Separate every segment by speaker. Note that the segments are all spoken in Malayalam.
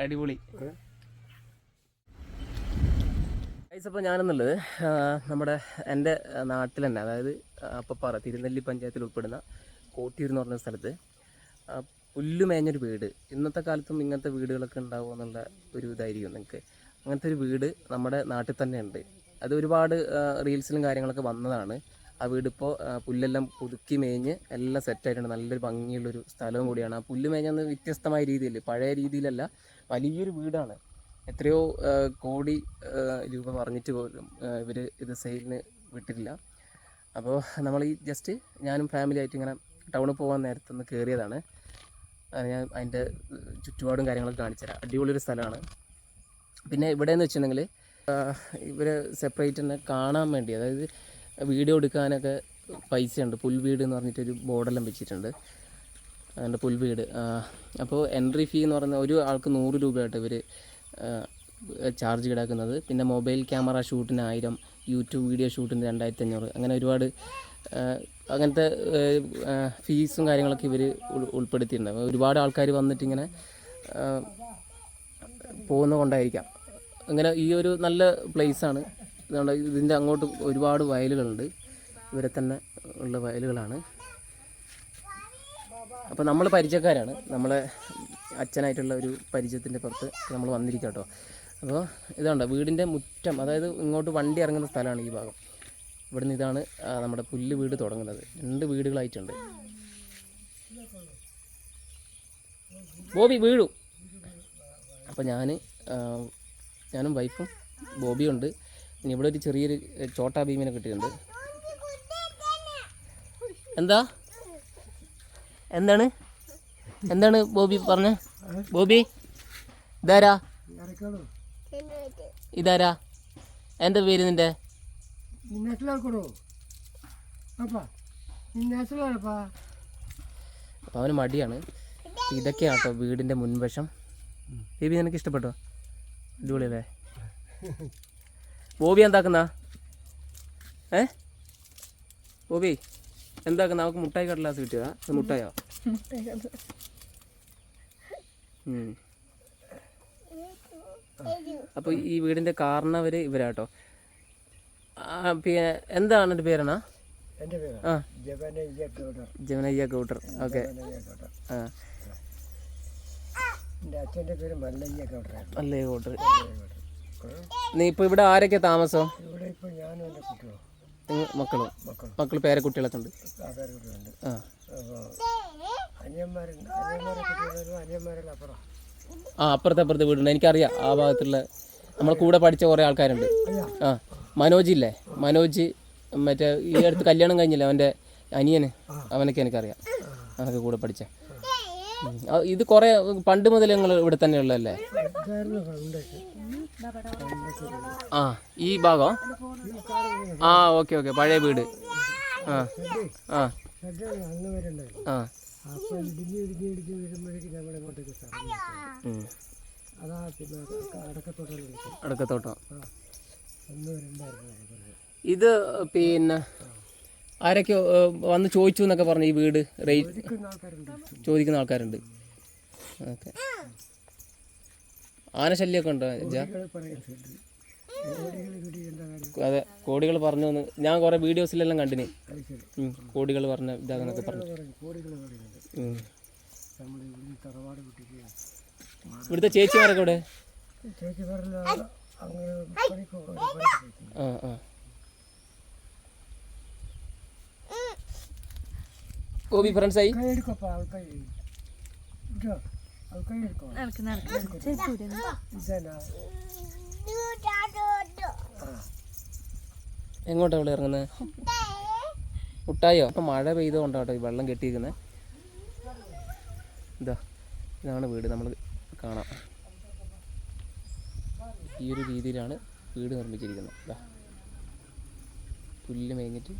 Speaker 1: അടിപൊളി. ഗൈസ് അപ്പോൾ ഞാനെന്നുള്ളത് നമ്മുടെ എന്റെ നാട്ടിൽ തന്നെ അതായത് അപ്പപ്പാറ തിരുനെല്ലി പഞ്ചായത്തിൽ ഉൾപ്പെടുന്ന കോട്ടിയൂർ എന്ന് പറഞ്ഞ സ്ഥലത്ത് പുല്ല് മേഞ്ഞൊരു വീട്. ഇന്നത്തെ കാലത്തും ഇങ്ങനത്തെ വീടുകളൊക്കെ ഉണ്ടാവുക എന്നുള്ള ഒരു ഇതായിരിക്കും നിങ്ങൾക്ക് അങ്ങനത്തെ ഒരു വീട് നമ്മുടെ നാട്ടിൽ തന്നെ ഉണ്ട്. അത് ഒരുപാട് റീൽസിലും കാര്യങ്ങളൊക്കെ വന്നതാണ്. ആ വീടിപ്പോൾ പുല്ലെല്ലാം പുതുക്കി മേഞ്ഞ് എല്ലാം സെറ്റായിട്ടുണ്ട് നല്ലൊരു ഭംഗിയുള്ളൊരു സ്ഥലവും കൂടിയാണ്. ആ പുല്ല് മേഞ്ഞെന്ന് വ്യത്യസ്തമായ രീതിയിൽ പഴയ രീതിയിലല്ല വലിയൊരു വീടാണ്. എത്രയോ കോടി രൂപ പറഞ്ഞിട്ട് പോലും ഇവർ ഇത് സെയിലിന് വിട്ടിട്ടില്ല. അപ്പോൾ നമ്മൾ ഈ ജസ്റ്റ് ഞാനും ഫാമിലി ആയിട്ട് ഇങ്ങനെ ടൗണിൽ പോകാൻ നേരത്തെ നിന്ന് കയറിയതാണ് ഞാൻ അതിന്റെ ചുറ്റുപാടും കാര്യങ്ങളൊക്കെ കാണിച്ചുതരാം. അടിപൊളിയൊരു സ്ഥലമാണ്. പിന്നെ ഇവിടെ എന്ന് വെച്ചിട്ടുണ്ടെങ്കിൽ ഇവർ സെപ്പറേറ്റ് തന്നെ കാണാൻ വേണ്ടി അതായത് വീഡിയോ എടുക്കാനൊക്കെ പൈസയുണ്ട്. പുൽവീട് എന്ന് പറഞ്ഞിട്ടൊരു ബോർഡെല്ലാം വെച്ചിട്ടുണ്ട്. അതിന്റെ പുൽവീട് അപ്പോൾ എൻട്രി ഫീ എന്ന് പറയുന്ന ഒരു ആൾക്ക് നൂറ് രൂപയായിട്ട് ഇവർ ചാർജ് ഈടാക്കുന്നത് പിന്നെ മൊബൈൽ ക്യാമറ ഷൂട്ടിന് ആയിരം യൂട്യൂബ് വീഡിയോ ഷൂട്ടിന് രണ്ടായിരത്തി അഞ്ഞൂറ് അങ്ങനെ ഒരുപാട് അങ്ങനത്തെ ഫീസും കാര്യങ്ങളൊക്കെ ഇവർ ഉൾപ്പെടുത്തിയിട്ടുണ്ട്. ഒരുപാട് ആൾക്കാർ വന്നിട്ട് ഇങ്ങനെ ആ, പോകുന്ന അങ്ങനെ ഈ ഒരു നല്ല പ്ലേസാണ് ഇതുകൊണ്ട് ഇതിന്റെ അങ്ങോട്ട് ഒരുപാട് വയലുകളുണ്ട്. ഇവിടെ തന്നെ ഉള്ള വയലുകളാണ്. അപ്പോൾ നമ്മൾ പരിചയക്കാരാണ്. നമ്മളെ അച്ഛനായിട്ടുള്ള ഒരു പരിചയത്തിന്റെ പുറത്ത് നമ്മൾ വന്നിരിക്കുക കേട്ടോ അപ്പോൾ ഇതുണ്ട് വീടിന്റെ മുറ്റം അതായത് ഇങ്ങോട്ട് വണ്ടി ഇറങ്ങുന്ന സ്ഥലമാണ് ഈ ഭാഗം. ഇവിടുന്ന് ഇതാണ് നമ്മുടെ പുല്ല് വീട് തുടങ്ങുന്നത്. രണ്ട് വീടുകളായിട്ടുണ്ട്. ബോബി വീഴു. അപ്പോൾ ഞാൻ ഞാനും വൈഫും ബോബിയും ഉണ്ട്. ഇനി ഇവിടെ ഒരു ചെറിയൊരു ചോട്ടാ ഭീമിനെ കിട്ടിയിട്ടുണ്ട്. എന്താ? എന്താണ്? എന്താണ് ബോബി പറഞ്ഞ? ബോബി ഇതാരാ? ഇതാരാ? എന്താ പേര് നിന്റെ? അപ്പം അവന് മടിയാണ്. ഇതൊക്കെയാണ് കേട്ടോ വീടിന്റെ മുൻവശം. ബേബി നിനക്ക് ഇഷ്ടപ്പെട്ടോ? അടിപൊളിയല്ലേ? ബോബി എന്താക്കുന്ന? ഏ? ബോബി എന്താക്കുന്ന? അവൾക്ക് മുട്ടായി കടലാസ് കിട്ടിയതാ മുട്ടായോ? അപ്പൊ അപ്പോൾ ഈ വീടിന്റെ കാരണവർ ഇവരാട്ടോ. പിന്നെ എന്താണ് എന്റെ പേരണാ ആ.
Speaker 2: ജപനയ്യ ഗൗഡർ.
Speaker 1: ഓക്കെ.
Speaker 2: അച്ഛന്റെ ഗൗഡർ.
Speaker 1: ആ.
Speaker 2: എന്റെ അച്ഛന്റെ പേര് മല്ലയ്യ ഗൗഡർ.
Speaker 1: മല്ലയ്യ ഗൗഡർ. നീ ഇപ്പോൾ ഇവിടെ ആരൊക്കെ താമസം?
Speaker 2: ഇവിടെ ഇപ്പോൾ ഞാനും എന്റെ കുട്ടികളും.
Speaker 1: നിങ്ങൾ മക്കളും.
Speaker 2: മക്കൾ
Speaker 1: മക്കൾ പേരക്കുട്ടികളൊക്കെ ഉണ്ട് ആ
Speaker 2: അപ്പോൾ അനിയന്മാരുണ്ട്. അനിയന്മാരെ കുട്ടികളും അനിയന്മാരെല്ലാം അപ്പുറം.
Speaker 1: ആ അപ്പുറത്തെ അപ്പുറത്തെ വീടുണ്ട്. എനിക്കറിയാം ആ ഭാഗത്തുള്ള നമ്മളെ കൂടെ പഠിച്ച കുറേ ആൾക്കാരുണ്ട്. ആ മനോജ് ഇല്ലേ? മനോജ് മറ്റേ ഈ അടുത്ത് കല്യാണം കഴിഞ്ഞില്ലേ? അവന്റെ അനിയന്. അവനൊക്കെ എനിക്കറിയാം. അവനൊക്കെ കൂടെ പഠിച്ച. ഇത് കൊറേ പണ്ട് മുതൽ ഞങ്ങൾ ഇവിടെ തന്നെ
Speaker 2: ഉള്ളല്ലേ
Speaker 1: ആ ഈ ഭാഗം? ആ ഓക്കെ ഓക്കെ പഴയ വീട്.
Speaker 2: അടക്കത്തോട്ടം.
Speaker 1: ഇത് പിന്നെ ആരൊക്കെ വന്ന് ചോദിച്ചു എന്നൊക്കെ പറഞ്ഞു ഈ വീട് ചോദിക്കുന്ന ആൾക്കാരുണ്ട്. ഓക്കെ. ആനശല്യമൊക്കെ ഉണ്ടോ അതെ കോടികൾ പറഞ്ഞു എന്ന്. ഞാൻ കുറേ വീഡിയോസിലെല്ലാം കണ്ടിന്. കോടികൾ പറഞ്ഞ ഇതാന്നൊക്കെ പറഞ്ഞു. ഇവിടുത്തെ ചേച്ചിമാരൊക്കെ ഇവിടെ. ആ ആ. ഗോപി ഫ്രണ്ട്സായി
Speaker 2: കൈ.
Speaker 1: എങ്ങോട്ടാ ഇവിടെ ഇറങ്ങുന്നത് മുട്ടായോ? അപ്പം മഴ പെയ്തുകൊണ്ടാട്ടോ കേട്ടോ ഈ വെള്ളം കെട്ടിയിരിക്കുന്നത് ഇതാ ഇതാണ് വീട്. നമ്മൾ കാണാം. ഈ ഒരു രീതിയിലാണ് വീട് നിർമ്മിച്ചിരിക്കുന്നത്. ഇതാ പുല്ല് മേഞ്ഞിട്ട്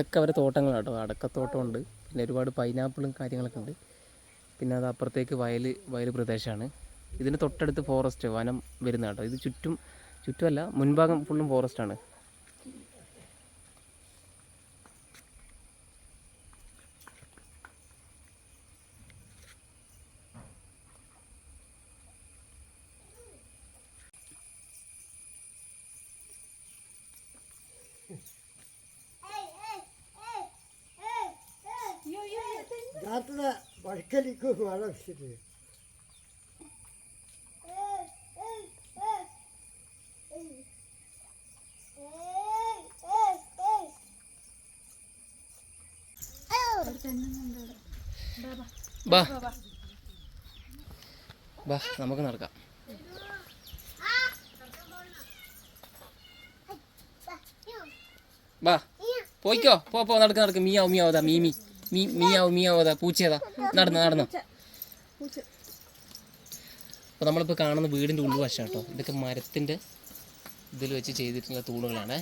Speaker 1: ഇതൊക്കെ അവരെ തോട്ടങ്ങളാണ് കേട്ടോ. അടക്കത്തോട്ടമുണ്ട്. പിന്നെ ഒരുപാട് പൈനാപ്പിളും കാര്യങ്ങളൊക്കെ ഉണ്ട്. പിന്നെ അത് അപ്പുറത്തേക്ക് വയൽ വയൽ പ്രദേശമാണ്. ഇതിന് തൊട്ടടുത്ത് ഫോറസ്റ്റ് വനം വരുന്ന കേട്ടോ. ഇത് ചുറ്റും ചുറ്റുമല്ല മുൻഭാഗം ഫുള്ളും ഫോറസ്റ്റാണ്
Speaker 2: വെച്ചിട്ട്.
Speaker 1: ബാ. ബാ നമുക്ക് നടക്കാം. ബാ പോയിക്കോ. പോ പോ നടക്ക് നടക്ക്. മീയാവും മീയാവതാ മീമി മീ മീയാവും മീയാവതാ പൂച്ചയതാ നടന്നു നടന്നു. അപ്പോൾ നമ്മളിപ്പോൾ കാണുന്ന വീടിന്റെ ഉൾവശം കേട്ടോ. ഇതൊക്കെ മരത്തിന്റെ ഇതിൽ വെച്ച് ചെയ്തിട്ടുള്ള തൂണുകളാണ്.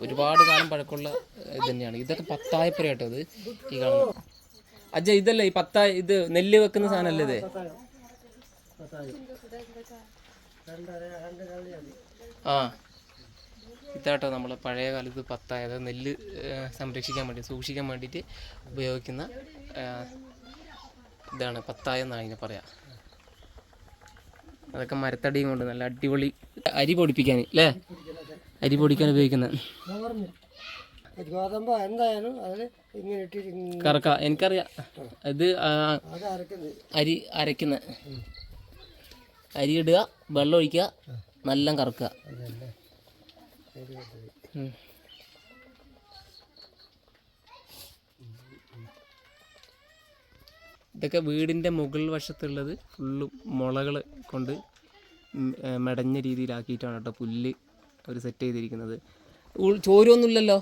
Speaker 1: ഒരുപാട് കാലം പഴക്കമുള്ള ഇത് തന്നെയാണ്. ഇതൊക്കെ പത്തായപ്പുര കേട്ടോ ഇത്. ഈ കാണുന്നത് അജ്ജ ഇതല്ലേ ഈ പത്തായ ഇത് നെല്ല് വെക്കുന്ന സാധനമല്ലേ ഇത്? ആ. ഇതാട്ടോ നമ്മൾ പഴയ കാലത്ത് പത്തായ അതായത് നെല്ല് സംരക്ഷിക്കാൻ വേണ്ടി സൂക്ഷിക്കാൻ വേണ്ടിയിട്ട് ഉപയോഗിക്കുന്ന ഇതാണ് പത്തായ എന്നാണ് ഇതിനെ പറയാ. അതൊക്കെ മരത്തടിയും കൊണ്ട് നല്ല അടിപൊളി അരി പൊടിപ്പിക്കാൻ അല്ലേ അരി പൊടിക്കാൻ ഉപയോഗിക്കുന്ന
Speaker 2: ഗോതമ്പ് എന്തായാലും അതിൽ ഇങ്ങനെ ഇട്ടിട്ട്
Speaker 1: കറക്ക എനിക്കറിയാം. ഇത് അരി അരക്കുന്ന അരി ഇടുക വെള്ളം ഒഴിക്കുക നല്ല കറക്കുക. ഇതൊക്കെ വീടിന്റെ മുകൾ വശത്തുള്ളത് ഫുള്ള് മുളകൾ കൊണ്ട് മെടഞ്ഞ രീതിയിലാക്കിയിട്ടാണ് കേട്ടോ പുല്ല് അവർ സെറ്റ് ചെയ്തിരിക്കുന്നത്.
Speaker 2: ചോരൊന്നുമില്ലല്ലോ?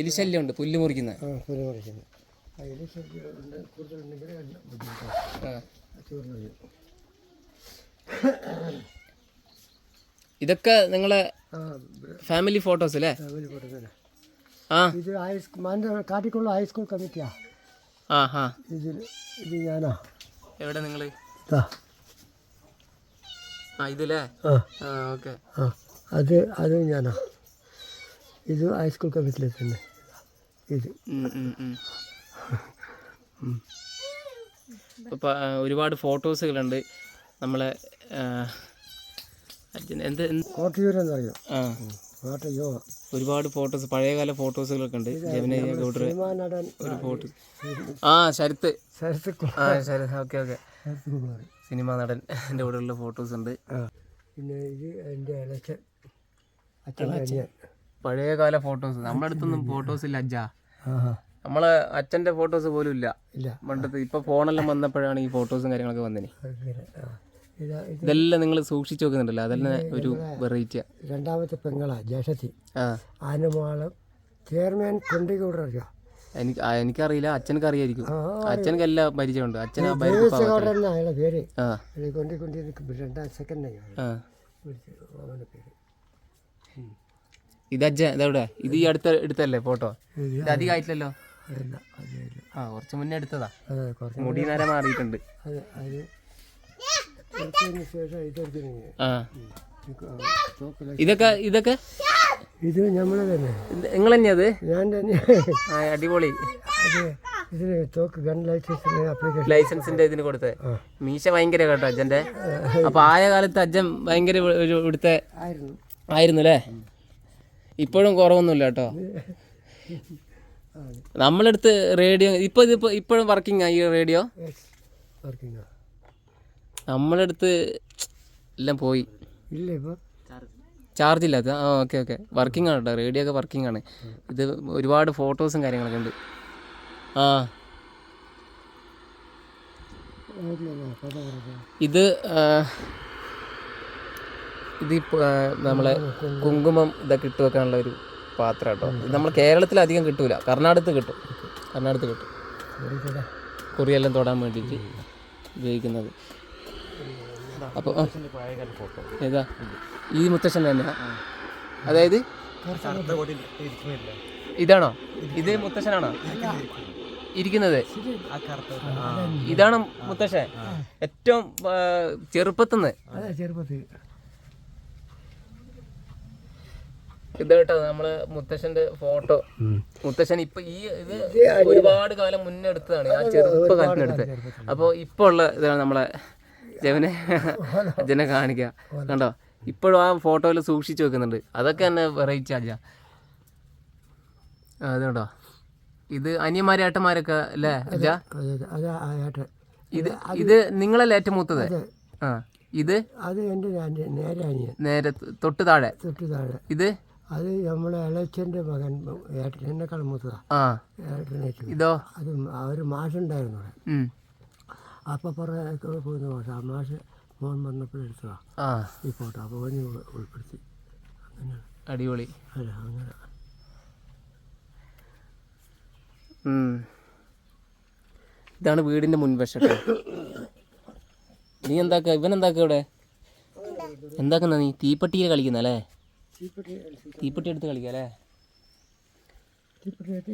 Speaker 1: എലിശല്യമുണ്ട് പുല്ല് മുറിക്കുന്ന. ഇതൊക്കെ നിങ്ങളെ ഫാമിലി ഫോട്ടോസ് അല്ലേ?
Speaker 2: ഫാമിലി ഫോട്ടോസ്
Speaker 1: ആ
Speaker 2: ഇത് ഹൈസ്കൂൾ മാനന്തവാടി കാട്ടിക്കുള്ള ഹൈസ്കൂൾ കമ്മിറ്റിയാ
Speaker 1: ആ. ഹാ.
Speaker 2: ഇതിൽ ഇത് ഞാനാ.
Speaker 1: എവിടെ നിങ്ങൾ
Speaker 2: ഇതാ
Speaker 1: ആ ഇതില്ലേ
Speaker 2: ആ.
Speaker 1: ഓക്കെ.
Speaker 2: ആ അത് അത് ഞാനാ. ഇത് ഹൈസ്കൂൾ കമ്മിറ്റിയിൽ തന്നെ. ഇത്.
Speaker 1: അപ്പോൾ ഒരുപാട് ഫോട്ടോസുകളുണ്ട്. നമ്മളെ എന്ത്
Speaker 2: എന്നറിയോ
Speaker 1: ആ. ഒരുപാട് ഫോട്ടോസ് പഴയകാല ഫോട്ടോസുകളൊക്കെ ഉണ്ട്. സിനിമ ഗൗഡർ
Speaker 2: നടൻ.
Speaker 1: ഒരു ഫോട്ടോ. ആ ശരത്ത്.
Speaker 2: ശരത്ത്
Speaker 1: ആ ശരത്. Okay okay. സിനിമ നടൻ എന്റെ കൂടെയുള്ള ഫോട്ടോസ് ഉണ്ട്.
Speaker 2: പിന്നെ ഇത് എന്റെ അച്ഛന്റെ അനിയൻ.
Speaker 1: പഴയകാല ഫോട്ടോസ്. നമ്മുടെ അടുത്തൊന്നും ഫോട്ടോസ് ഇല്ല അജ്ജാ നമ്മളെ അച്ഛന്റെ ഫോട്ടോസ് പോലും ഇല്ല.
Speaker 2: ഇല്ല.
Speaker 1: പണ്ടത്തെ ഇപ്പോൾ ഫോണെല്ലാം വന്നപ്പോഴാണ് ഈ ഫോട്ടോസും കാര്യങ്ങളൊക്കെ വന്നതിന് ഇതെല്ലാം നിങ്ങൾ സൂക്ഷിച്ചു വെക്കുന്നുണ്ടല്ലോ. അതെല്ലാം ഒരു വെറൈറ്റി
Speaker 2: രണ്ടാമത്തെ പെങ്ങളാ ജേഷത്തി ആനമാളം ചെയർമാൻ കൊണ്ടിക്കൂടെ അറിയോ
Speaker 1: എനിക്ക് എനിക്കറിയില്ല. അച്ഛനക്ക് അറിയായിരിക്കും. അച്ഛനക്ക് എല്ലാ പരിചയമുണ്ട്. അച്ഛൻ
Speaker 2: അയാളെ പേര്. രണ്ടാം സെക്കൻഡ് പേര്.
Speaker 1: ഇത് അജ്ജ ഇതെവിടെ ഇത് ഈ അടുത്ത എടുത്തല്ലേ ഫോട്ടോ?
Speaker 2: ഇത്
Speaker 1: ഇത് അധികം ആയിട്ടില്ലല്ലോ?
Speaker 2: അതല്ല അതല്ല
Speaker 1: ആ കുറച്ച് മുന്നേ എടുത്തതാ. മുടി നേരെ മാറിയിട്ടുണ്ട്. ഇതൊക്കെ ഇതൊക്കെ?
Speaker 2: ഇത് നമ്മളെ തന്നെ.
Speaker 1: നിങ്ങൾ തന്നെയാ അത്
Speaker 2: ഞാൻ തന്നെ.
Speaker 1: അടിപൊളി.
Speaker 2: ഇതിന് തോക്ക് ഗൺ ലൈസൻസിന് ആപ്ലിക്കേഷൻ
Speaker 1: ലൈസൻസിന്റെ ഇതിന് കൊടുത്തത്
Speaker 2: ആ.
Speaker 1: മീശ ഭയങ്കര കേട്ടോ അച്ഛന്റെ അപ്പൊ ആയ കാലത്ത് അജ്ജൻ ഭയങ്കര ഒരു ഇവിടുത്തെ
Speaker 2: ആയിരുന്നു.
Speaker 1: ആയിരുന്നു അല്ലേ ഇപ്പോഴും കുറവൊന്നുമില്ല കേട്ടോ. നമ്മളെടുത്ത് റേഡിയോ ഇപ്പൊ ഇതിപ്പോ ഇപ്പോഴും വർക്കിംഗ് ആ ഈ റേഡിയോ?
Speaker 2: വർക്കിംഗ്
Speaker 1: നമ്മളെടുത്ത് എല്ലാം പോയി.
Speaker 2: ഇല്ല ഇപ്പോൾ
Speaker 1: ചാർജ് ഇല്ലാത്ത ആ ഓക്കെ ഓക്കെ വർക്കിംഗ് ആണ് കേട്ടോ റേഡിയോ ഒക്കെ വർക്കിംഗ് ആണ്. ഇത് ഒരുപാട് ഫോട്ടോസും കാര്യങ്ങളൊക്കെ ഉണ്ട്. ആ. ഇത് ഇത് നമ്മളെ കുങ്കുമം ഇതൊക്കെ ഇട്ട് വെക്കാനുള്ള ഒരു പാത്രം കേട്ടോ ഇത് നമ്മൾ കേരളത്തിൽ അധികം കിട്ടൂല. കർണാടകത്ത് കിട്ടും. കർണാടകത്ത് കിട്ടും. കുറിയെല്ലാം തൊടാൻ വേണ്ടിയിട്ട് ഉപയോഗിക്കുന്നത്. അപ്പോൾ ഏതാ? ഈ മുത്തശ്ശൻ തന്നെയാ? അതായത്? ഇതാണോ? ഇത് മുത്തശ്ശനാണോ? ഇരിക്കുന്നത്. ഇതാണ് മുത്തശ്ശൻ? ഏറ്റവും ചെറുപ്പത്തിന്ന്. ചെറുപ്പത്തുനിന്ന്
Speaker 2: അതെ ചെറുപ്പത്തിൽ.
Speaker 1: ഇത് കേട്ടോ നമ്മൾ മുത്തശ്ശന്റെ ഫോട്ടോ മുത്തശ്ശൻ ഇപ്പൊ ഈ ഇത് ഒരുപാട് കാലം മുന്നേ എടുത്തതാണ് ആ ചെറുപ്പ കാലത്തിനെടുത്ത് അപ്പോൾ ഇപ്പൊ ഉള്ള ഇതാണ് നമ്മളെ ജവനെ അച്ഛനെ കാണിക്കാം. കണ്ടോ? ഇപ്പോഴും ആ ഫോട്ടോയിൽ സൂക്ഷിച്ചു വെക്കുന്നുണ്ട്. അതൊക്കെ തന്നെ വെറൈറ്റി അല്ല അതുകൊണ്ടോ കണ്ടോ? ഇത് അനിയന്മാരെ ഏട്ടന്മാരൊക്കെ അല്ലേ അജ? ഇത് ഇത് നിങ്ങളല്ലേ ഏറ്റവും മൂത്തത്? ആ ഇത്?
Speaker 2: അത് എന്റെ അനിയൻ നേരെ അനിയൻ.
Speaker 1: നേരെ തൊട്ട് താഴെ.
Speaker 2: തൊട്ട് താഴെ.
Speaker 1: ഇത്?
Speaker 2: അത് നമ്മളെ ഇളച്ചന്റെ മകൻ ഏട്ടൻ എന്നെക്കാളും മൂത്തതാ.
Speaker 1: ആ. ഇതോ?
Speaker 2: അത് അവർ മാഷുണ്ടായിരുന്നു അവിടെ. പുറകെ പോകുന്ന മാഷ് ആ മാഷ് മോൻ വന്നപ്പോഴെടുത്തതാ
Speaker 1: ആ.
Speaker 2: ഈ ഫോട്ടോ. അപ്പോൾ ഓന് ഉൾ- ഉൾപ്പെടുത്തി. അങ്ങനെയാണ്.
Speaker 1: അടിപൊളി.
Speaker 2: അല്ല അങ്ങനെ.
Speaker 1: ഇതാണ് വീടിന്റെ മുൻവശം നീ എന്താക്ക? ഇവൻ എന്താക്ക ഇവിടെ? എന്താക്കുന്ന നീ? തീപ്പെട്ടിയിൽ കളിക്കുന്ന അല്ലേ?
Speaker 2: തീപ്പെട്ടി
Speaker 1: എടുത്ത് കളിക്കുക അല്ലേ?
Speaker 2: തീപ്പെട്ടി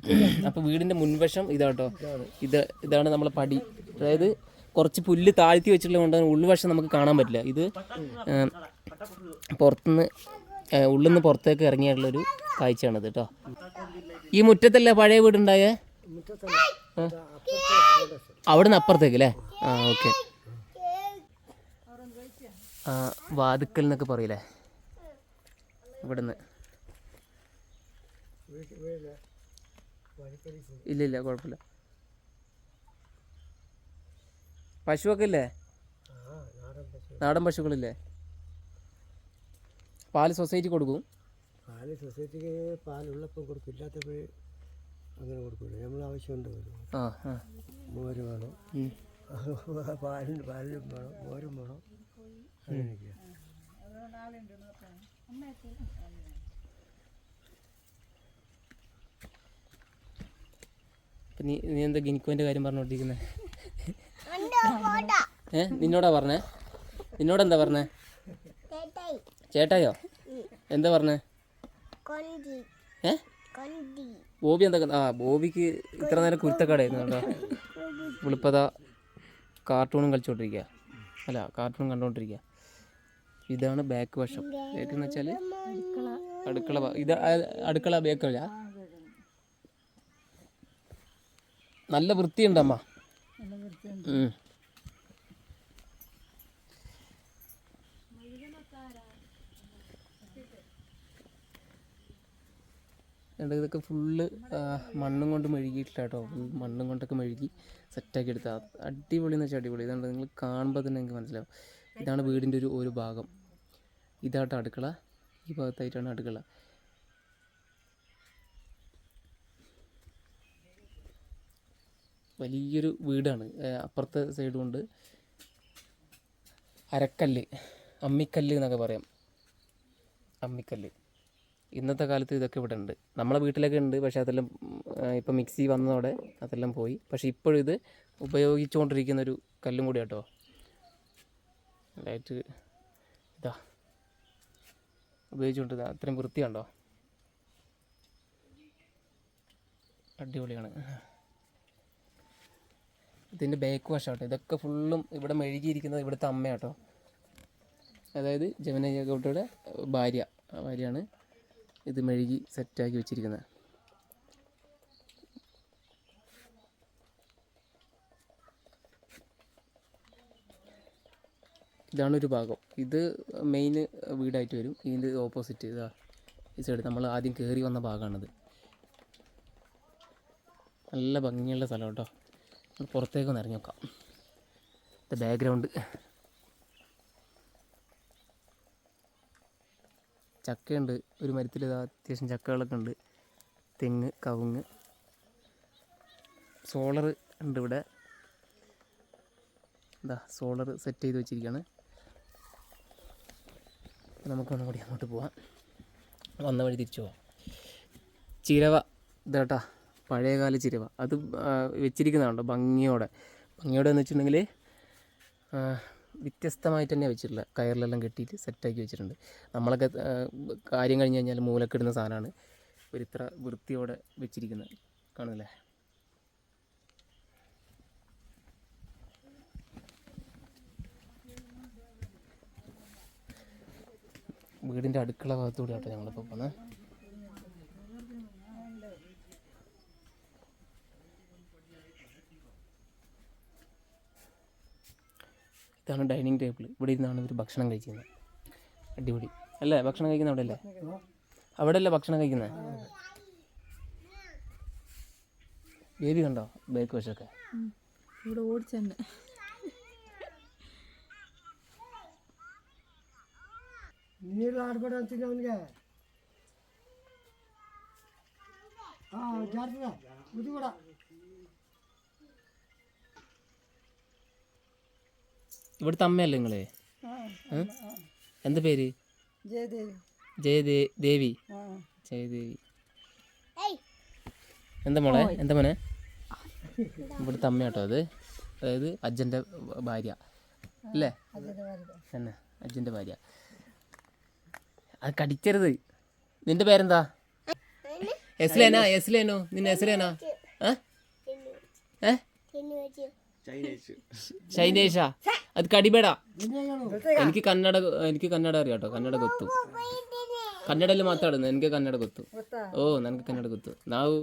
Speaker 2: എടുത്ത് ഇപ്പുറത്ത്
Speaker 1: അപ്പൊ വീടിന്റെ മുൻവശം ഇതാട്ടോ. ഇത് ഇതാണ് നമ്മളെ പടി. അതായത് കുറച്ച് പുല്ല് താഴ്ത്തി വെച്ചിട്ടുള്ളത് കൊണ്ട് ഉൾവശം നമുക്ക് കാണാൻ പറ്റില്ല. ഇത് പുറത്തുനിന്ന് ഉള്ളിൽ നിന്ന് പുറത്തേക്ക് ഇറങ്ങിയിട്ടുള്ളൊരു കാഴ്ചയാണിത് കേട്ടോ ഈ മുറ്റത്തല്ലേ പഴയ വീടുണ്ടായേ? അവിടുന്ന് അപ്പുറത്തേക്ക് അല്ലേ ആ ഓക്കെ. വാതുക്കൽ എന്നൊക്കെ പറയില്ലേ? ഇവിടുന്ന്. ഇല്ല ഇല്ല കുഴപ്പമില്ല. പശുവൊക്കെ ഇല്ലേ? നാടൻ പശുക്കളില്ലേ? പാൽ സൊസൈറ്റി കൊടുക്കും.
Speaker 2: പാൽ സൊസൈറ്റിക്ക് പാലുള്ളപ്പോൾ കൊടുക്കും. ഇല്ലാത്തപ്പോൾ അങ്ങനെ കൊടുക്കില്ല. നമ്മൾ ആവശ്യമുണ്ട്
Speaker 1: ആ ആ.
Speaker 2: മോര് വേണം.
Speaker 1: ഉം.
Speaker 2: പാലിന് പാലിനും വേണം മോരും വേണം. അങ്ങനെയൊക്കെയാണ്
Speaker 1: ഇപ്പൊ നീ നീ എന്താ ഗിനിക്കോന്റെ കാര്യം പറഞ്ഞോണ്ടിരിക്കുന്നത് ഏ? നിന്നോടാ പറഞ്ഞേ? നിന്നോടെന്താ പറഞ്ഞേ? ചേട്ടായോ. എന്താ പറഞ്ഞേ? ഏ? ബോബി എന്താ ആ ബോബിക്ക് ഇത്ര നേരം കുരുത്തക്കാടായിരുന്നു കേട്ടോ. വെളുപ്പത കാർട്ടൂണും കളിച്ചോണ്ടിരിക്കുക അല്ല കാർട്ടൂൺ കണ്ടോണ്ടിരിക്കുക ഇതാണ് ബാക്ക് വശം. ബാക്ക് എന്ന് വെച്ചാൽ അടുക്കള ഇത് അടുക്കള ബാക്ക് ബേക്കല്ല നല്ല വൃത്തിയുണ്ടമ്മ ഇതൊക്കെ ഫുള്ള് മണ്ണും കൊണ്ട് മെഴുകിയിട്ടില്ല കേട്ടോ. മണ്ണും കൊണ്ടൊക്കെ മെഴുകി സെറ്റാക്കി എടുത്ത. അടിപൊളി എന്ന് വെച്ചാൽ അടിപൊളി. ഇതാണ് നിങ്ങൾ കാണുമ്പോൾ തന്നെ നിങ്ങൾക്ക് മനസ്സിലാവും. ഇതാണ് വീടിന്റെ ഒരു ഒരു ഭാഗം. ഇതാട്ടോ അടുക്കള. ഈ ഭാഗത്തായിട്ടാണ് അടുക്കള. വലിയൊരു വീടാണ്. അപ്പുറത്തെ സൈഡും ഉണ്ട് അരക്കല്ല് അമ്മിക്കല്ല് എന്നൊക്കെ പറയാം. അമ്മിക്കല്ല്. ഇന്നത്തെ കാലത്ത് ഇതൊക്കെ ഇവിടെ ഉണ്ട്. നമ്മളെ വീട്ടിലൊക്കെ ഉണ്ട് പക്ഷേ അതെല്ലാം ഇപ്പം മിക്സി വന്നതോടെ അതെല്ലാം പോയി. പക്ഷേ ഇപ്പോഴും ഇത് ഉപയോഗിച്ചുകൊണ്ടിരിക്കുന്ന ഒരു കല്ലും കൂടി കേട്ടോ ലൈറ്റ് ഇതാ. ഉപയോഗിച്ചുകൊണ്ടിരുന്ന അത്രയും വൃത്തിയുണ്ടോ അടിപൊളിയാണ്. ഇതിന്റെ ബാക്ക് വശാട്ടോ ഇതൊക്കെ ഫുള്ളും ഇവിടെ മെഴുകിയിരിക്കുന്നത് ഇവിടുത്തെ അമ്മയാട്ടോ. അതായത് ജമന ജേക്കോട്ടയുടെ ഭാര്യ. ഭാര്യയാണ് ഇത് മെഴുകി സെറ്റാക്കി വെച്ചിരിക്കുന്നത്. ഇതാണ് ഒരു ഭാഗം. ഇത് മെയിൻ വീടായിട്ട് വരും. ഇതിന്റെ ഓപ്പോസിറ്റ് ഇതാ. ഈ സൈഡ് നമ്മൾ ആദ്യം കയറി വന്ന ഭാഗമാണിത്. നല്ല ഭംഗിയുള്ള സ്ഥലം കേട്ടോ. നമുക്ക് പുറത്തേക്ക് ഒന്ന് ഇറങ്ങി നോക്കാം. ഇത് ബാക്ക്ഗ്രൗണ്ട് ചക്കയുണ്ട്. ഒരു മരത്തിൽ ഇതാ അത്യാവശ്യം ചക്കകളൊക്കെ ഉണ്ട്. തെങ്ങ് കവുങ്ങ്. സോളർ ഉണ്ട് ഇവിടെ. എന്താ സോളർ സെറ്റ് ചെയ്ത് വെച്ചിരിക്കുകയാണ്. നമുക്ക് ഒന്നും കൂടി അങ്ങോട്ട് പോവാം. വന്ന വഴി തിരിച്ചു പോവാം. ചിരവ ഇതാട്ടാ പഴയകാല ചിരവ. അത് വെച്ചിരിക്കുന്നതാണല്ലോ ഭംഗിയോടെ. ഭംഗിയോടെ എന്ന് വെച്ചിട്ടുണ്ടെങ്കിൽ വ്യത്യസ്തമായിട്ട് തന്നെ വെച്ചിട്ടുള്ള കയറിലെല്ലാം കെട്ടിയിട്ട് സെറ്റാക്കി വെച്ചിട്ടുണ്ട്. നമ്മളൊക്കെ കാര്യം കഴിഞ്ഞ് കഴിഞ്ഞാൽ മൂലക്കിടുന്ന സാധനമാണ്. ഇത്ര വൃത്തിയോടെ വെച്ചിരിക്കുന്നത് കാണില്ലേ വീടിന്റെ അടുക്കള ഭാഗത്തൂടെ ആട്ടോ ഞങ്ങളിപ്പോൾ പോകുന്നത് ഇതാണ് ഡൈനിങ് ടേബിൾ ഇവിടെ ഇരുന്നാണ് ഇവർ ഭക്ഷണം കഴിക്കുന്നത് അടിപൊളി അല്ലേ ഭക്ഷണം കഴിക്കുന്ന അവിടെ അല്ലേ അവിടെ അല്ലേ ഭക്ഷണം കഴിക്കുന്നത് ബേബി കണ്ടോ ബേക്ക് വശമൊക്കെ
Speaker 3: ഇവിടെ ഓടിച്ചെന്നെ
Speaker 2: ನೀರು ಆಡ್ಬೇಡ ಅಂತೀನಿ ಅವನಿಗೆ ಹಾಂ ಜಾರ್ತದ ಬುದ್ಧಿ ಕೂಡ
Speaker 1: ഇവിടുത്തെ അമ്മയല്ലേ നിങ്ങളെ? എന്താ പേര്?
Speaker 3: ജയദേവി.
Speaker 1: ജയദേ ദേവി
Speaker 3: ആ.
Speaker 1: ജയദേവി. എന്താ മോളെ? എന്താ മോനെ? ഇവിടുത്തെ അമ്മ കേട്ടോ അത്. അതായത് അജ്ജന്റെ ഭാര്യ. അല്ലേ? തന്നെ. അജ്ജന്റെ ഭാര്യ. അത് കടിക്കരുത്. നിന്റെ പേരെന്താ? എസ്ലേനാ എസ്ലേനോ. നിന്നെ എസ്ലേനാ? ഏ? ഏ? ചൈനേഷ അത് കടിമേട. എനിക്ക് കന്നഡ എനിക്ക് കന്നഡ അറിയാട്ടോ കന്നഡ കൊത്തു. കന്നഡല്ല മാത്രാടുന്നു എനിക്ക് കന്നഡ കൊത്തു. ഓ നനക്ക് കന്നഡ
Speaker 3: കൊത്തു.
Speaker 1: നാവു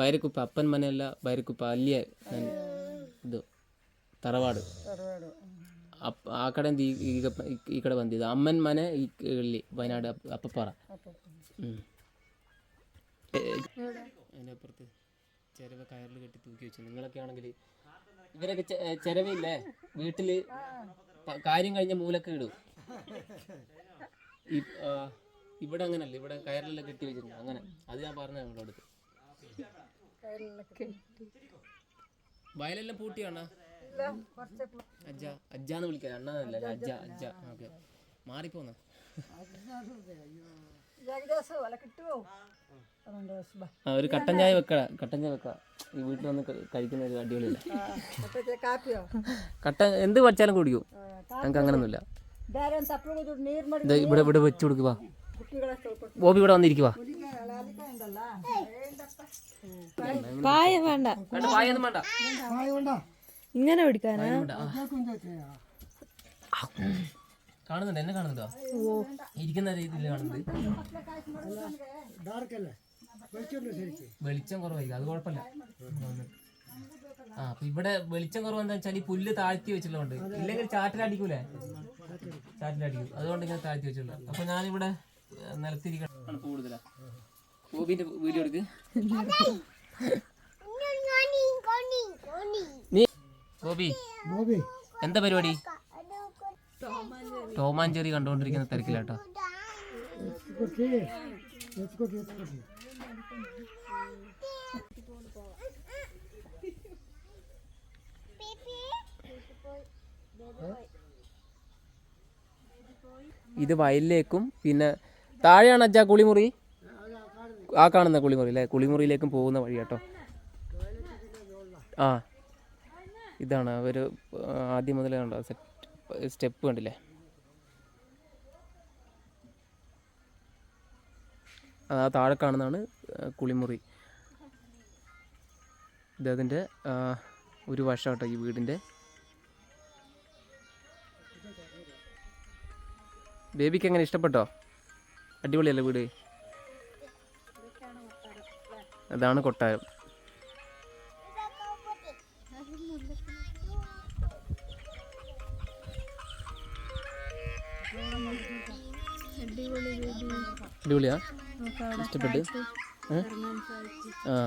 Speaker 1: ബൈരക്കുപ്പ അപ്പൻ മനയല്ല ഭൈരക്കുപ്പ അല്ലിയ തറവാട്. ആ കടെ ഈ കട വന്നത്. അമ്മൻ മന ഈ വയനാട് അപ്പപ്പാറ. അതിനപ്പുറത്ത് ചെരവ് കയറിൽ കെട്ടി തൂക്കി വെച്ചു. നിങ്ങളൊക്കെ ആണെങ്കിൽ ഇവരൊക്കെ ചെലവില്ലേ വീട്ടിൽ കാര്യം കഴിഞ്ഞ മൂലൊക്കെ ഇടും. ഇവിടെ അങ്ങനല്ല. ഇവിടെ കയറിലെല്ലാം കെട്ടി വെച്ചിട്ടുണ്ട് അങ്ങനെ. അത് ഞാൻ പറഞ്ഞ നിങ്ങളോട് വയലെല്ലാം പൂട്ടിയാണോ? അജ്ജ അജ്ജാന്ന് വിളിക്കാം. അണ്ണാന്നല്ല? അജ്ജ അജ്ജ. ഓക്കെ. മാറിപ്പോന്ന? ഒരു കട്ടൻ ചായ വെക്കട. കട്ടൻ ചായ വെക്ക ഈ വീട്ടിൽ വന്ന് കഴിക്കുന്ന ഒരു അടിപൊളിയല്ല? കട്ടൻ എന്ത് പഠിച്ചാലും കുടിക്കും. ഞങ്ങൾക്ക് അങ്ങനൊന്നുമില്ല. ഇവിടെ ഇവിടെ വെച്ചു കൊടുക്കുക ബോബി ഇവിടെ വന്നിരിക്കുക
Speaker 3: ഇങ്ങനെ പിടിക്കാനാ?
Speaker 1: കാണുന്നുണ്ട്? എന്നെ കാണുന്നുണ്ടോ? ഇരിക്കുന്ന രീതിയിൽ കാണുന്നത്. വെളിച്ചം കുറവായിരിക്കും. അത് കുഴപ്പമില്ല. ആ അപ്പൊ ഇവിടെ വെളിച്ചം കുറവ് എന്താ വെച്ചാൽ ഈ പുല്ല് താഴ്ത്തി വെച്ചുള്ളതുകൊണ്ട് ഇല്ലെങ്കിൽ ചാറ്റിലടിക്കൂലേ? ചാറ്റിലടിക്കും. അതുകൊണ്ട് ഇങ്ങനെ താഴ്ത്തി വെച്ചുള്ള അപ്പൊ ഞാനിവിടെ നിലത്തിരിക്കണം കൂടുതലാ. ഗോപിന്റെ വീഡിയോ എടുക്ക്.
Speaker 2: ഗോപി
Speaker 1: എന്താ പരിപാടി? ടോമാഞ്ചേരി കണ്ടുകൊണ്ടിരിക്കുന്ന തിരക്കിലാട്ടോ. ഇത് വയലിലേക്കും പിന്നെ താഴെയാണ് അച്ഛാ കുളിമുറി. ആ കാണുന്ന കുളിമുറി അല്ലേ? കുളിമുറിയിലേക്കും പോകുന്ന വഴി കേട്ടോ ആ ഇതാണ് അവർ ആദ്യം മുതലേ കണ്ടോ സെറ്റ് സ്റ്റെപ്പ് കണ്ടില്ലേ? ആ താഴെ കാണുന്നതാണ് കുളിമുറി. ഇതതിന്റെ ഒരു വശം കേട്ടോ ഈ വീടിന്റെ. ബേബിക്ക് എങ്ങനെ ഇഷ്ടപ്പെട്ടോ? അടിപൊളിയല്ലേ വീട്? അതാണ് കൊട്ടാരം. അടിപൊളിയാ? ഇഷ്ടപ്പെട്ട്? ഒരു ആ.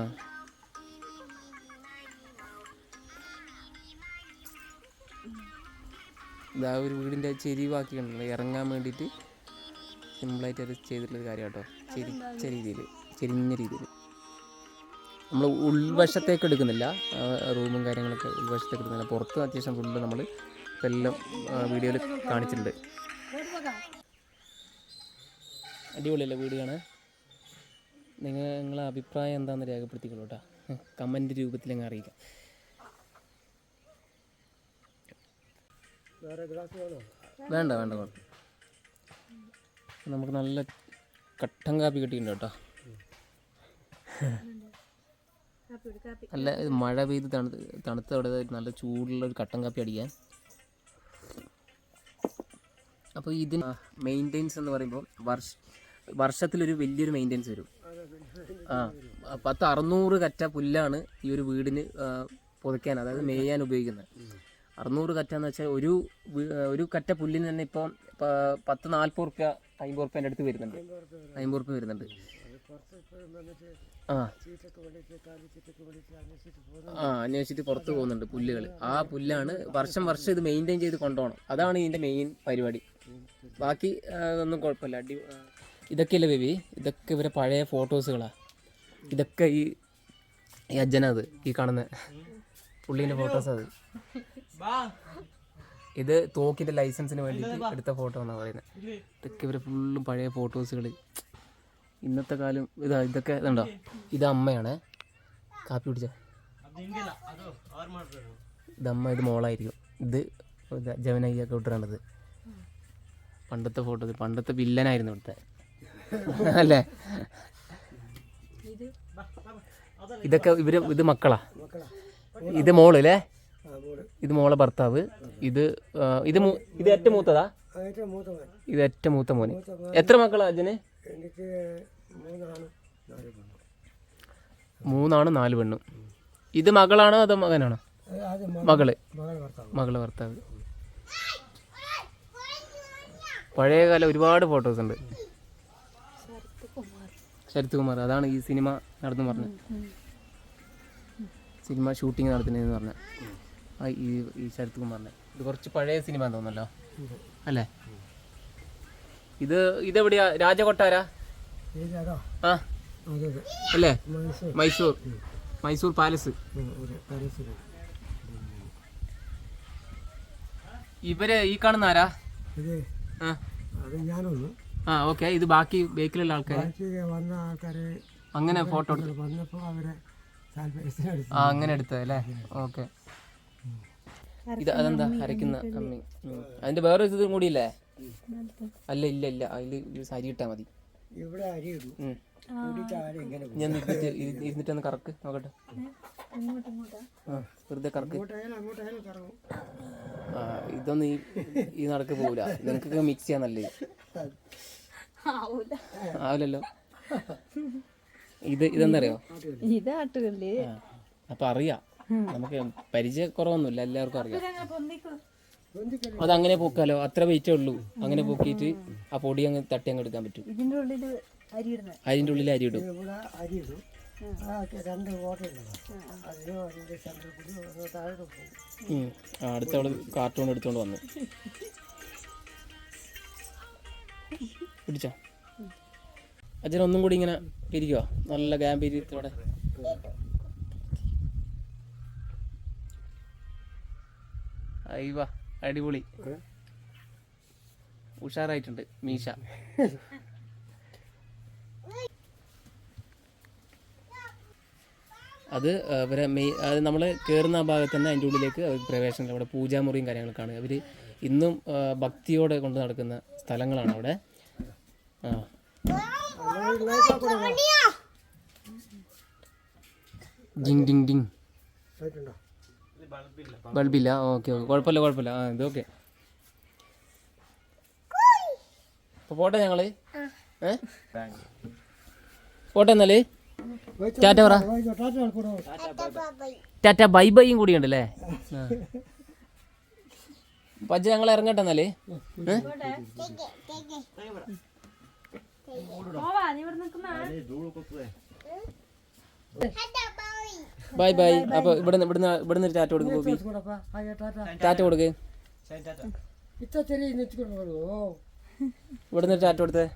Speaker 1: ഇതാ ഒരു വീടിന്റെ ചെരിവാക്കിയിട്ടുണ്ടല്ലോ ഇറങ്ങാൻ വേണ്ടിയിട്ട് സിമ്പിളായിട്ട് അത് ചെയ്തിട്ടുള്ളൊരു കാര്യം കേട്ടോ ചെരിച്ച രീതിയിൽ ചെരിഞ്ഞ രീതിയിൽ. നമ്മൾ ഉൾവശത്തേക്ക് എടുക്കുന്നില്ല. റൂമും കാര്യങ്ങളൊക്കെ ഉൾവശത്തേക്ക് എടുക്കുന്നില്ല. പുറത്ത് അത്യാവശ്യം ഫുള്ള് നമ്മൾ എല്ലാം വീഡിയോയിൽ കാണിച്ചിട്ടുണ്ട്. അടിപൊളിയല്ലേ വീട് കാണാൻ? നിങ്ങൾ നിങ്ങളെ അഭിപ്രായം എന്താണെന്ന് രേഖപ്പെടുത്തിക്കോളൂ കേട്ടോ കമന്റ് രൂപത്തിൽ അങ്ങ് അറിയിക്കാം. വേണ്ട വേണ്ട കുഴപ്പം നമുക്ക് നല്ല കട്ടൻ കാപ്പി കിട്ടിയിട്ടുണ്ട് കേട്ടോ. നല്ല മഴ പെയ്ത് തണുത്ത് തണുത്ത അവിടെ നല്ല ചൂടുള്ള ഒരു കട്ടൻ കാപ്പി അടിക്കാൻ. അപ്പോൾ ഇതിന് മെയിന്റെനൻസ് എന്ന് പറയുമ്പോൾ വർഷ വർഷത്തിലൊരു വലിയൊരു മെയിന്റെനൻസ് വരും. ആ പത്ത് അറുന്നൂറ് കറ്റ പുല്ലാണ് ഈ ഒരു വീടിന് പുതയ്ക്കാൻ അതായത് മേയാൻ ഉപയോഗിക്കുന്നത്. അറുന്നൂറ് കറ്റ എന്ന് വെച്ചാൽ ഒരു ഒരു കറ്റ പുല്ലിന് തന്നെ ഇപ്പോൾ പത്ത് നാൽപ്പത് റുപ്യ അമ്പത് റുപ്യന്റെ അടുത്ത് വരുന്നുണ്ട്. അമ്പത് റുപ്യ വരുന്നുണ്ട്. ആ. ആ അന്വേഷിച്ചിട്ട് പുറത്ത് പോകുന്നുണ്ട് പുല്ലുകൾ ആ പുല്ലാണ് വർഷം വർഷം ഇത് മെയിന്റെയിൻ ചെയ്ത് കൊണ്ടുപോകണം. അതാണ് ഇതിന്റെ മെയിൻ പരിപാടി. ബാക്കി ഒന്നും കുഴപ്പമില്ല. അടി ഇതൊക്കെയല്ലേ ബേബി? ഇതൊക്കെ ഇവരെ പഴയ ഫോട്ടോസുകളാണ് ഇതൊക്കെ ഈ ഈ അജ്ജനത് ഈ കാണുന്ന പുള്ളീന്റെ ഫോട്ടോസ് അത്. ഇത് തോക്കിന്റെ ലൈസൻസിന് വേണ്ടി എടുത്ത ഫോട്ടോ എന്നാണ് പറയുന്നത് ഇതൊക്കെ ഇവരെ ഫുള്ളും പഴയ ഫോട്ടോസുകൾ ഇന്നത്തെ കാലം ഇതാ ഇതൊക്കെ ഇതുണ്ടോ? ഇത് അമ്മയാണ്. കാപ്പി കുടിച്ച? ഇതമ്മ ഇത് മോളായിരിക്കും. ഇത് ജവനയ്യൊക്കെ വിട്ടിട്ടുണ്ടത് പണ്ടത്തെ ഫോട്ടോ പണ്ടത്തെ വില്ലനായിരുന്നു ഇവിടുത്തെ. അല്ലേ? ഇതൊക്കെ ഇവർ ഇത് മക്കളാ? ഇത്
Speaker 2: മോൾ
Speaker 1: ഇത് മോളെ ഭർത്താവ്. ഇത് ഇത് ഇത് ഏറ്റവും മൂത്തതാ? ഇത് ഏറ്റവും മൂത്ത മോന്. എത്ര മക്കളാ
Speaker 2: അജന് മൂന്നാണ് നാല് പെണ്ണും.
Speaker 1: ഇത് മകളാണോ അതോ മകനാണോ?
Speaker 2: മകൾ.
Speaker 1: മകളെ ഭർത്താവ്. പഴയകാല ഒരുപാട് ഫോട്ടോസ് ഉണ്ട്. ശരത് കുമാർ അതാണ് ഈ സിനിമ നടന്നു പറഞ്ഞത്. സിനിമ ഷൂട്ടിങ് നടത്തുന്നതെന്ന് പറഞ്ഞ ആ ഈ ഈ ശരത് കുമാറിന്റെ ഇത് കുറച്ച് പഴയ സിനിമ തോന്നുന്നല്ലോ. അല്ലേ? ഇത് ഇതെവിടെയാ? രാജകൊട്ടാരാ? ആ. അല്ലേ?
Speaker 2: മൈസൂർ.
Speaker 1: മൈസൂർ. പാലസ്. ഇവർ ഈ കാണുന്ന ആരാ?
Speaker 2: ഞാനൊന്ന്
Speaker 1: ആ ഓക്കെ. ഇത് ബാക്കി ബേക്കിലുള്ള ആൾക്കാർ
Speaker 2: ബാക്കി വന്ന ആൾക്കാർ
Speaker 1: അങ്ങനെ ഫോട്ടോ എടുത്തു
Speaker 2: വന്നപ്പോൾ അവരെ
Speaker 1: ആ അങ്ങനെ എടുത്തത് അല്ലേ? ഓക്കെ. ഇത് അതെന്താ? അരയ്ക്കുന്ന കമ്മി. അതിന്റെ വേറെ ഇതും ഇല്ലേ അല്ല ഇല്ല ഇല്ല. അതിൽ സരി ഇട്ടാ മതി.
Speaker 2: ഇവിടെ അരി ഇടും.
Speaker 1: ഞാൻ ഇരുന്നിട്ട് ഒന്ന് ഇരുന്നിട്ടൊന്ന് കറക്ക്. നോക്കട്ടെ. വെറുതെ കറക്ക്. ആ ഇതൊന്നും ഈ നടക്ക് പോവില്ല. നിനക്കൊക്കെ മിക്സ് ചെയ്യാൻ നല്ലത്. ആവില്ലല്ലോ. ഇത് ഇതെന്താ അറിയോ
Speaker 3: ഇത് ആട്ടുകല്ലേ.
Speaker 1: അപ്പൊ അറിയാം. നമുക്ക് പരിചയക്കുറവൊന്നുമില്ല എല്ലാവർക്കും അറിയാം. അത് അങ്ങനെ പോക്കാലോ? അത്ര വെയിറ്റേ ഉള്ളൂ. അങ്ങനെ പോക്കിയിട്ട് ആ പൊടി അങ്ങ് തട്ടി അങ്ങ് എടുക്കാൻ പറ്റും.
Speaker 3: ഇതിന്റെ ഉള്ളിൽ അരി ഇടുന്നത്
Speaker 1: അതിന്റെ ഉള്ളിൽ അരി ഇടും. അടുത്തവൾ കാർട്ടൂൺ എടുത്തോണ്ട് വന്നു. പിടിച്ചോ? അച്ഛൻ ഒന്നും കൂടി ഇങ്ങനെ പിരിക്കുവോ നല്ല ഗാംഭീര്യത്തോടെ അയ്യവ അടിപൊളി. ഉഷാറായിട്ടുണ്ട് മീശ. അത് ഇവരെ മെയ് അത് നമ്മൾ കയറുന്ന ആ ഭാഗത്ത് തന്നെ അതിന്റെ ഉള്ളിലേക്ക് പ്രവേശനം അവിടെ പൂജാമുറിയും കാര്യങ്ങളൊക്കെയാണ് അവർ ഇന്നും ഭക്തിയോടെ കൊണ്ട് നടക്കുന്ന സ്ഥലങ്ങളാണ് അവിടെ. ഡിങ് ഡിങ് ഡിങ് ബൾബില്ല ഓക്കെ ഓക്കെ. കുഴപ്പമില്ല കുഴപ്പമില്ല. ആ ഇത് ഓക്കെ. അപ്പോൾ പോട്ടെ ഞങ്ങൾ ഏ? പോട്ടെ എന്നാൽ? ടാറ്റ പറ.
Speaker 2: ടാറ്റ
Speaker 1: ബൈ ബൈയും കൂടി ഉണ്ടല്ലേ പജ്ജ ഞങ്ങൾ ഇറങ്ങട്ടെ എന്നാൽ? Bye bye. അപ്പൊ ഇവിടുന്ന് ഇവിടുന്ന് ഇവിടുന്ന് ടാറ്റ കൊടുക്കും ഗോപി. ടാറ്റ. കൊടുക്ക്. ഇവിടുന്ന് ടാറ്റ. കൊടുത്തേ.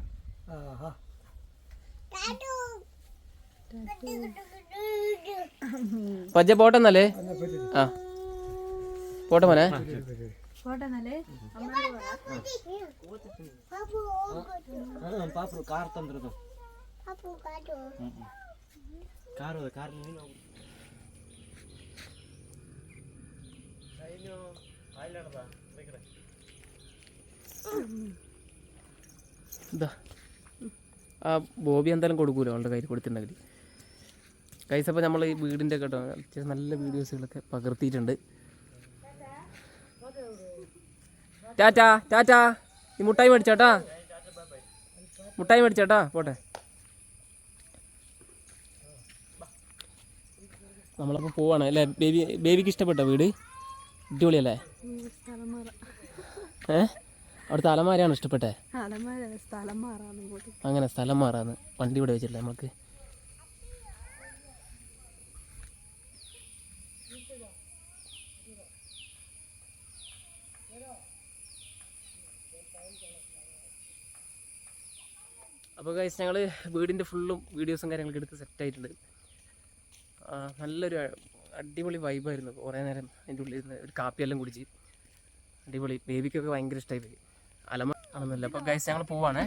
Speaker 1: പജ്ജ പോട്ടെന്നല്ലേ ആ. പോട്ടെ മോനെ.
Speaker 3: പോട്ടെ എന്നാലേ
Speaker 4: ಪಾಪು ಕಾರ್ ತಂದ್ರದು ಕಾರು ಅದ ಕಾರ್ ನೀನು
Speaker 1: കഴിഞ്ഞു ഇതാ ആ ബോബി എന്തായാലും കൊടുക്കൂലോ അവളുടെ കയ്യിൽ കൊടുത്തിട്ടുണ്ടെങ്കിൽ കൈസ് അപ്പോൾ നമ്മൾ ഈ വീടിൻ്റെ കേട്ടോ അത്യാവശ്യം നല്ല വീഡിയോസുകളൊക്കെ പകർത്തിയിട്ടുണ്ട് Tata tata. ഈ മുട്ടായി മേടിച്ചാട്ടാ. മുട്ടായി മേടിച്ചാട്ടാ. പോട്ടെ. നമ്മളപ്പോൾ പോവാണ്. അല്ലേ ബേബി ബേബിക്ക് ഇഷ്ടപ്പെട്ട വീട്? അടിപൊളിയല്ലേ? ഏ? അവിടുത്തെ അലമാരയാണ് ഇഷ്ടപ്പെട്ടേ? അങ്ങനെ സ്ഥലം മാറാന്ന്. വണ്ടി ഇവിടെ വെച്ചിട്ടില്ല നമുക്ക് അപ്പോൾ കഴിച്ച് ഞങ്ങൾ വീടിന്റെ ഫുള്ളും വീഡിയോസും കാര്യങ്ങളൊക്കെ എടുത്ത് സെറ്റായിട്ടുണ്ട് നല്ലൊരു അടിപൊളി വൈബായിരുന്നു കുറേ നേരം അതിന്റെ ഉള്ളിൽ ഇരുന്ന്. ഒരു കാപ്പിയെല്ലാം കുടിച്ച്. അടിപൊളി. ബേബിക്കൊക്കെ ഭയങ്കര ഇഷ്ടമായി അലമ ആണെന്നല്ല അപ്പോൾ ഗൈസ് ഞങ്ങൾ പോവാണേ.